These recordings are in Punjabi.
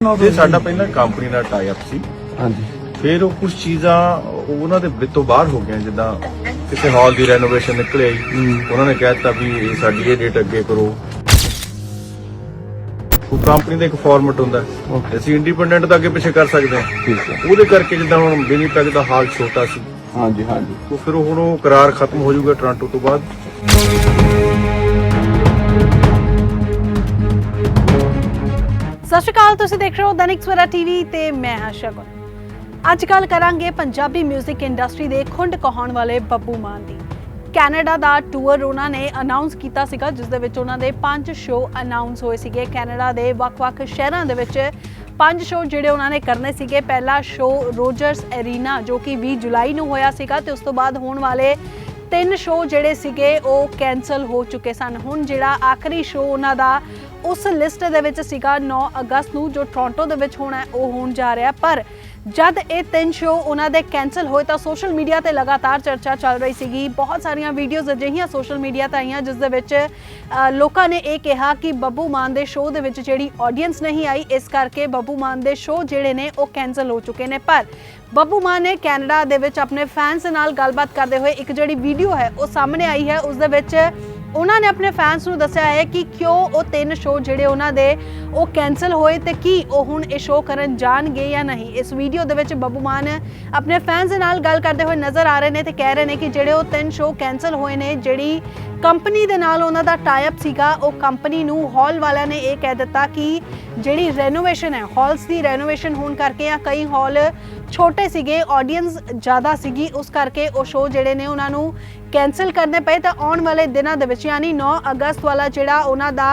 ਇਹ ਸਾਡਾ ਪਹਿਲਾਂ ਕੰਪਨੀ ਨਾਲ ਟਾਈ ਅਪ ਸੀ। ਹਾਂਜੀ। ਫਿਰ ਉਹ ਕੁਝ ਚੀਜ਼ਾਂ ਉਹਨਾਂ ਦੇ ਵਿੱਤੋਂ ਬਾਹਰ ਹੋ ਗਈਆਂ ਜਿੱਦਾਂ ਕਿਸੇ ਹਾਲ ਦੀ ਰੈਨੋਵੇਸ਼ਨ ਨਿਕਲ ਉਹਨਾਂ ਨੇ ਕਹਿ ਦਿੱਤਾ ਵੀ ਇਹ ਸਾਡੀ ਇਹ ਡੇਟ ਅੱਗੇ ਕਰੋ। ਉਹ ਕੰਪਨੀ ਦਾ ਇੱਕ ਫਾਰਮੈਟ ਹੁੰਦਾ. ਅਸੀਂ ਇੰਡੀਪੈਂਡੈਂਟ ਤਾਂ ਅੱਗੇ ਪਿੱਛੇ ਕਰ ਸਕਦੇ ਹਾਂ। ਠੀਕ ਹੈ। ਉਹਦੇ ਕਰਕੇ ਜਿੱਦਾਂ ਹੁਣ ਵਿਨੀਪੈਗ ਦਾ ਹਾਲ ਛੋਟਾ ਸੀ। ਹਾਂਜੀ ਹਾਂਜੀ। ਉਹ ਫਿਰ ਹੁਣ ਉਹ ਕਰਾਰ ਖਤਮ ਹੋ ਜਾਊਗਾ ਟੋਰਾਂਟੋ ਤੋਂ ਬਾਅਦ। ਸਤਿ ਸ਼੍ਰੀ ਅਕਾਲ, ਤੁਸੀਂ ਦੇਖ ਰਹੇ ਹੋ ਦੈਨਿਕ ਸਵੇਰਾ ਟੀਵੀ ਤੇ ਮੈਂ ਹਾਂ ਸ਼ਗਨ। ਅੱਜ ਕੱਲ ਕਰਾਂਗੇ ਪੰਜਾਬੀ 뮤직 ਇੰਡਸਟਰੀ ਦੇ ਖੁੰਡ ਕਹਾਉਣ ਵਾਲੇ ਬੱਬੂ ਮਾਨ ਦੀ। ਕੈਨੇਡਾ ਦਾ ਟੂਰ ਉਹਨਾਂ ਨੇ ਅਨਾਉਂਸ ਕੀਤਾ ਸੀਗਾ, ਜਿਸ ਦੇ ਵਿੱਚ ਉਹਨਾਂ ਦੇ ਪੰਜ ਸ਼ੋਅ ਅਨਾਉਂਸ ਹੋਏ ਸੀਗੇ। ਕੈਨੇਡਾ ਦੇ ਵੱਖ-ਵੱਖ ਸ਼ਹਿਰਾਂ ਦੇ ਵਿੱਚ ਪੰਜ ਸ਼ੋਅ ਜਿਹੜੇ ਉਹਨਾਂ ਨੇ ਕਰਨੇ ਸੀਗੇ। ਪਹਿਲਾ ਸ਼ੋਅ ਰੋਜਰਸ ਐਰੀਨਾ, ਜੋ ਕਿ 20 ਜੁਲਾਈ ਨੂੰ ਹੋਇਆ ਸੀਗਾ ਤੇ ਉਸ ਤੋਂ ਬਾਅਦ ਹੋਣ ਵਾਲੇ ਤਿੰਨ ਸ਼ੋਅ ਜਿਹੜੇ ਸੀਗੇ, ਉਹ ਕੈਨਸਲ ਹੋ ਚੁੱਕੇ ਸਨ। ਹੁਣ ਜਿਹੜਾ ਆਖਰੀ ਸ਼ੋਅ ਉਹਨਾਂ ਦਾ ਉਸ ਲਿਸਟ ਦੇ ਵਿੱਚ ਸੀਗਾ 9 ਅਗਸਤ ਨੂੰ, ਜੋ ਟੋਰਾਂਟੋ ਦੇ ਵਿੱਚ ਹੋਣਾ, ਉਹ ਹੋਣ ਜਾ ਰਿਹਾ। ਪਰ ਜਦ ਇਹ ਤਿੰਨ ਸ਼ੋਅ ਉਹਨਾਂ ਦੇ ਕੈਨਸਲ ਹੋਏ ਤਾਂ ਸੋਸ਼ਲ ਮੀਡੀਆ ਤੇ ਲਗਾਤਾਰ ਚਰਚਾ ਚੱਲ ਰਹੀ ਸੀਗੀ। ਬਹੁਤ ਸਾਰੀਆਂ ਵੀਡੀਓਜ਼ ਅਜਿਹੀਆਂ ਸੋਸ਼ਲ ਮੀਡੀਆ ਤੇ ਆਈਆਂ ਜਿਸ ਦੇ ਵਿੱਚ ਲੋਕਾਂ ਨੇ ਇਹ ਕਿਹਾ ਕਿ ਬੱਬੂ ਮਾਨ ਦੇ ਸ਼ੋਅ ਦੇ ਵਿੱਚ ਜਿਹੜੀ ਆਡੀਅנס ਨਹੀਂ ਆਈ, ਇਸ ਕਰਕੇ ਬੱਬੂ ਮਾਨ ਦੇ ਸ਼ੋਅ ਜਿਹੜੇ ਨੇ ਉਹ ਕੈਨਸਲ ਹੋ ਚੁੱਕੇ ਨੇ। ਪਰ ਬੱਬੂ ਮਾਨ ਨੇ ਕੈਨੇਡਾ ਦੇ ਵਿੱਚ ਆਪਣੇ ਫੈਨਸ ਨਾਲ ਗੱਲਬਾਤ ਕਰਦੇ ਹੋਏ ਇੱਕ ਜਿਹੜੀ ਵੀਡੀਓ ਹੈ ਉਹ ਸਾਹਮਣੇ ਆਈ ਹੈ। ਉਸ ਦੇ ਵਿੱਚ ਉਹਨਾਂ ਨੇ ਆਪਣੇ ਫੈਨਸ ਨੂੰ ਦੱਸਿਆ ਹੈ ਕਿ ਕਿਉਂ ਉਹ ਤਿੰਨ ਸ਼ੋਅ ਜਿਹੜੇ ਉਹਨਾਂ ਦੇ, ਉਹ ਕੈਨਸਲ ਹੋਏ ਤੇ ਕੀ ਉਹ ਹੁਣ ਇਹ ਸ਼ੋਅ ਕਰਨ ਜਾਣਗੇ ਜਾਂ ਨਹੀਂ? ਇਸ ਵੀਡੀਓ ਦੇ ਵਿੱਚ ਬੱਬੂ ਮਾਨ ਆਪਣੇ ਫੈਨਸ ਦੇ ਨਾਲ ਗੱਲ ਕਰਦੇ ਹੋਏ ਨਜ਼ਰ ਆ ਰਹੇ ਨੇ ਤੇ ਕਹਿ ਰਹੇ ਨੇ ਕਿ ਜਿਹੜੇ ਉਹ ਤਿੰਨ ਸ਼ੋਅ ਕੈਨਸਲ ਹੋਏ ਨੇ, ਜਿਹੜੀ ਕੰਪਨੀ ਦੇ ਨਾਲ ਉਹਨਾਂ ਦਾ ਟਾਈ ਅਪ ਸੀਗਾ, ਉਹ ਕੰਪਨੀ ਨੂੰ ਹਾਲ ਵਾਲਿਆਂ ਨੇ ਇਹ ਕਹਿ ਦਿੱਤਾ ਕਿ ਜਿਹੜੀ ਰੈਨੋਵੇਸ਼ਨ ਹੈ ਹਾਲਸ ਦੀ ਰੈਨੋਵੇਸ਼ਨ ਹੋਣ ਕਰਕੇ ਆ ਕਈ ਹਾਲ ਛੋਟੇ ਸੀਗੇ ਆਡੀਅנס ਜ਼ਿਆਦਾ ਸੀਗੀ, ਉਸ ਕਰਕੇ ਉਹ ਸ਼ੋਅ ਜਿਹੜੇ ਨੇ ਉਹਨਾਂ ਨੂੰ ਕੈਨਸਲ ਕਰਨੇ ਪਏ। ਤਾਂ ਆਉਣ ਵਾਲੇ ਦਿਨਾਂ ਦੇ ਵਿੱਚ ਯਾਨੀ 9 ਅਗਸਤ ਵਾਲਾ ਜਿਹੜਾ ਉਹਨਾਂ ਦਾ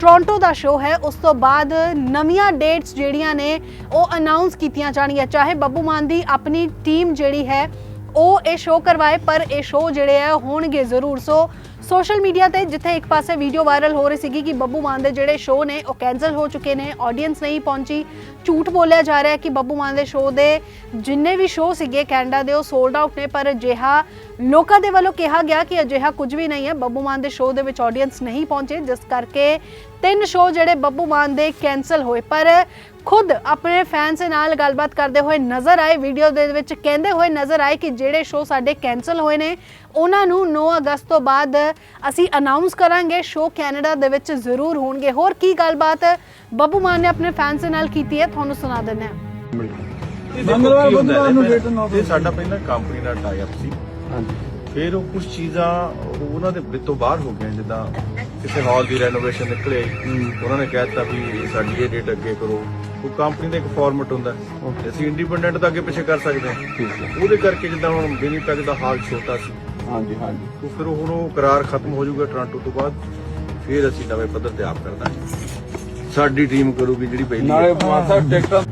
ਟੋਰਾਂਟੋ ਦਾ ਸ਼ੋਅ ਹੈ, ਉਸ ਤੋਂ ਬਾਅਦ ਨਵੀਆਂ ਡੇਟਸ ਜਿਹੜੀਆਂ ਨੇ ਉਹ ਅਨਾਉਂਸ ਕੀਤੀਆਂ ਜਾਣਗੀਆਂ। ਚਾਹੇ ਬੱਬੂ ਮਾਨ ਦੀ ਆਪਣੀ ਟੀਮ ਜਿਹੜੀ ਹੈ, ਉਹ ਇਹ ਸ਼ੋਅ ਕਰਵਾਏ, ਪਰ ਇਹ ਸ਼ੋਅ ਜਿਹੜੇ ਆ ਹੋਣਗੇ ਜ਼ਰੂਰ। ਸੋ ਸੋਸ਼ਲ ਮੀਡੀਆ ਤੇ ਜਿੱਥੇ ਇੱਕ ਪਾਸੇ ਵੀਡੀਓ ਵਾਇਰਲ ਹੋ ਰਹੀ ਸੀਗੀ ਕਿ ਬੱਬੂ ਮਾਨ ਦੇ ਜਿਹੜੇ ਸ਼ੋਅ ਨੇ, ਉਹ ਕੈਨਸਲ ਹੋ ਚੁੱਕੇ ਨੇ ਆਡੀਅנס ਨਹੀਂ ਪਹੁੰਚੀ। ਝੂਠ ਬੋਲਿਆ ਜਾ ਰਿਹਾ ਕਿ ਬੱਬੂ ਮਾਨ ਦੇ ਸ਼ੋਅ ਦੇ ਜਿੰਨੇ ਵੀ ਸ਼ੋਅ ਸੀਗੇ ਕੈਨੇਡਾ ਦੇ, ਉਹ ਸੋਲਡ ਆਊਟ ਨੇ, ਪਰ ਅਜਿਹਾ ਲੋਕਾਂ ਦੇ ਵੱਲੋਂ ਕਿਹਾ ਗਿਆ ਕਿ ਅਜਿਹਾ ਕੁਝ ਵੀ ਨਹੀਂ ਹੈ। ਬੱਬੂ ਮਾਨ ਦੇ ਸ਼ੋਅ ਦੇ ਵਿੱਚ ਆਡੀਅנס ਨਹੀਂ ਪਹੁੰਚੇ, ਜਿਸ ਕਰਕੇ ਤਿੰਨ ਸ਼ੋਅ ਜਿਹੜੇ ਬੱਬੂ ਮਾਨ ਦੇ ਕੈਨਸਲ ਹੋਏ। ਪਰ ਖੁਦ ਆਪਣੇ ਫੈਨਸ ਨਾਲ ਗੱਲਬਾਤ ਕਰਦੇ ਹੋਏ ਨਜ਼ਰ ਆਏ। ਵੀਡੀਓ ਦੇ ਵਿੱਚ ਕਹਿੰਦੇ ਹੋਏ ਨਜ਼ਰ ਆਏ ਕਿ ਜਿਹੜੇ ਸ਼ੋਅ ਸਾਡੇ ਕੈਨਸਲ ਹੋਏ ਨੇ ਉਹਨਾਂ ਨੂੰ 9 ਅਗਸਤ ਤੋਂ ਬਾਅਦ ਅਸੀਂ ਅਨਾਉਂਸ ਕਰਾਂਗੇ। ਸ਼ੋਅ ਕੈਨੇਡਾ ਦੇ ਵਿੱਚ ਜ਼ਰੂਰ ਹੋਣਗੇ। ਹੋਰ ਕੀ ਗੱਲਬਾਤ ਬੱਬੂ ਮਾਨ ਨੇ ਆਪਣੇ ਫੈਨਸ ਨਾਲ ਕੀਤੀ ਹੈ? ਤੁਹਾਨੂੰ ਸੁਣਾ ਦਿੰਦੇ ਹਾਂ। ਮੰਗਲਵਾਰ, ਬੁੱਧਵਾਰ ਨੂੰ date ਨੌ ਇਹ ਸਾਡਾ ਪਹਿਲਾਂ ਕੰਪਨੀ ਨਾਲ ਟਾਈ ਅਪ ਸੀ। ਹਾਂਜੀ। ਫਿਰ ਉਹ ਕੁਝ ਚੀਜ਼ਾਂ ਉਹਨਾਂ ਦੇ ਵਿੱਤੋਂ ਬਾਹਰ ਹੋ ਗਈਆਂ ਜਿੱਦਾਂ ਕਿਸੇ ਹਾਲ ਦੀ ਰੈਨੋਵੇਸ਼ਨ ਨਿਕਲ। ਉਹਨਾਂ ਨੇ ਕਹਿ ਦਿੱਤਾ ਵੀ ਸਾਡੀ ਇਹ ਡੇਟ ਅੱਗੇ ਕਰੋ। ਉਹ ਕੰਪਨੀ ਦਾ ਇੱਕ ਫਾਰਮੈਟ ਹੁੰਦਾ। Okay. ਅਸੀਂ ਇੰਡੀਪੈਂਡੈਂਟ ਤਾਂ ਅੱਗੇ ਪਿੱਛੇ ਕਰ ਸਕਦੇ ਹਾਂ ਠੀਕ ਹੈ ਉਹਦੇ ਕਰਕੇ ਜਿੱਦਾਂ ਹੁਣ ਵਿਨੀਪੈਗ ਦਾ ਹਾਲ ਛੋਟਾ ਸੀ ਹਾਂਜੀ ਹਾਂਜੀ ਉਹ ਫਿਰ ਹੁਣ ਉਹ ਕਰਾਰ ਖਤਮ ਹੋ ਜਾਊਗਾ ਟੋਰਾਂਟੋ ਤੋਂ ਬਾਅਦ ਫਿਰ ਅਸੀਂ ਨਵੇਂ ਪੱਧਰ ਤੇ ਆਪ ਕਰਦਾਂਗੇ ਸਾਡੀ ਟੀਮ ਕਰੂਗੀ ਜਿਹੜੀ ਪਹਿਲੀ ਨਾਲੇ। ਮਾਸਾ ਟਿਕਟਾਂ